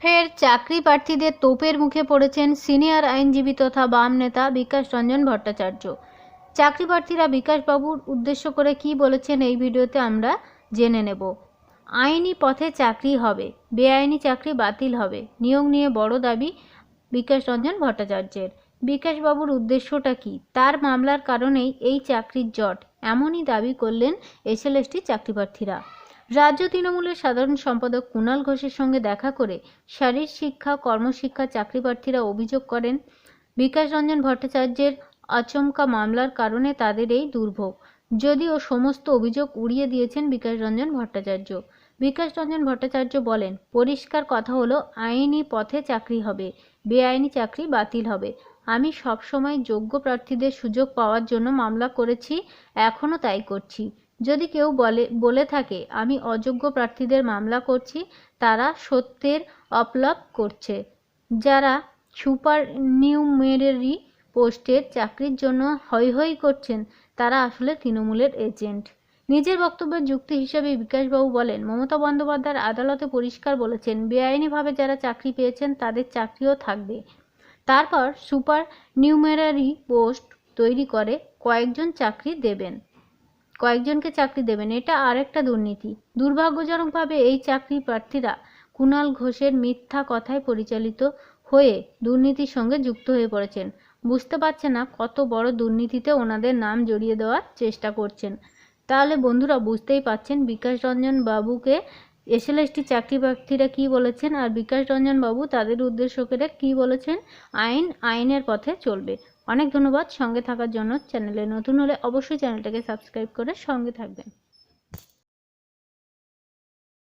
ফের চাকরি প্রার্থীদের তোপের মুখে পড়েছেন সিনিয়র আইনজীবী তথা বাম নেতা বিকাশ রঞ্জন ভট্টাচার্য। চাকরি প্রার্থীরা বিকাশবাবুর উদ্দেশ্য করে কি বলেছেন এই ভিডিওতে আমরা জেনে নেব। আইনি পথে চাকরি হবে, বেআইনি চাকরি বাতিল হবে, নিয়োগ নিয়ে বড় দাবি বিকাশ রঞ্জন ভট্টাচার্যের। বিকাশবাবুর উদ্দেশ্যটা কি? তার মামলার কারণেই এই চাকরির জট, এমনই দাবি করলেন এসএলএসটি চাকরি প্রার্থীরা। রাজ্য তৃণমূলের সাধারণ সম্পাদক কুণাল ঘোষের সঙ্গে দেখা করে শারীর শিক্ষা, কর্মশিক্ষা চাকরি প্রার্থীরা অভিযোগ করেন, বিকাশ রঞ্জন ভট্টাচার্যের আচমকা মামলার কারণে তাদের এই দুর্ভোগ। যদিও সমস্ত অভিযোগ উড়িয়ে দিয়েছেন বিকাশ রঞ্জন ভট্টাচার্য। বিকাশ রঞ্জন ভট্টাচার্য বলেন, পরিষ্কার কথা হলো, আইনি পথে চাকরি হবে, বেআইনি চাকরি বাতিল হবে। আমি সবসময় যোগ্য প্রার্থীদের সুযোগ পাওয়ার জন্য মামলা করেছি এখনও তাই করছি। যদি কেউ বলে বলে থাকে, আমি অযোগ্য প্রার্থীদের মামলা করছি তারা সত্যের অপলাপ করছে। যারা সুপার নিউমেরারি পোস্টের চাকরির জন্য হৈ হৈ করছেন, তারা আসলে তৃণমূলের এজেন্ট। নিজের বক্তব্যের যুক্তি হিসেবে বিকাশবাবু বলেন, মমতা বন্দ্যোপাধ্যায় আদালতে পরিষ্কার বলেছেন, বেআইনিভাবে যারা চাকরি পেয়েছেন, তাদের চাকরিও থাকবে। তারপর সুপার নিউমেরারি পোস্ট তৈরি করে, কয়েকজন চাকরি দেবেন। কয়েকজনকে চাকরি দেবেন। এটা আরেকটা দুর্নীতি। দুর্ভাগ্যজনকভাবে এই চাকরি প্রার্থীরা কুণাল ঘোষের মিথ্যা কথায় পরিচালিত হয়ে দুর্নীতির সঙ্গে যুক্ত হয়ে পড়েছেন। বুঝতে পারছে না কত বড় দুর্নীতিতে ওনাদের নাম জড়িয়ে দেওয়ার চেষ্টা করছেন। তাহলে বন্ধুরা বুঝতেই পাচ্ছেন বিকাশ রঞ্জন বাবুকে এসএলএসটি চাকরি প্রার্থীরা কী বলেছেন আর বিকাশ রঞ্জন বাবু তাদের উদ্দেশ্য করে কী বলেছেন? আইন, আইনের পথে চলবে। অনেক ধন্যবাদ সঙ্গে থাকার জন্য। চ্যানেলে নতুন হলে অবশ্যই চ্যানেলটাকে সাবস্ক্রাইব করে সঙ্গে থাকবেন।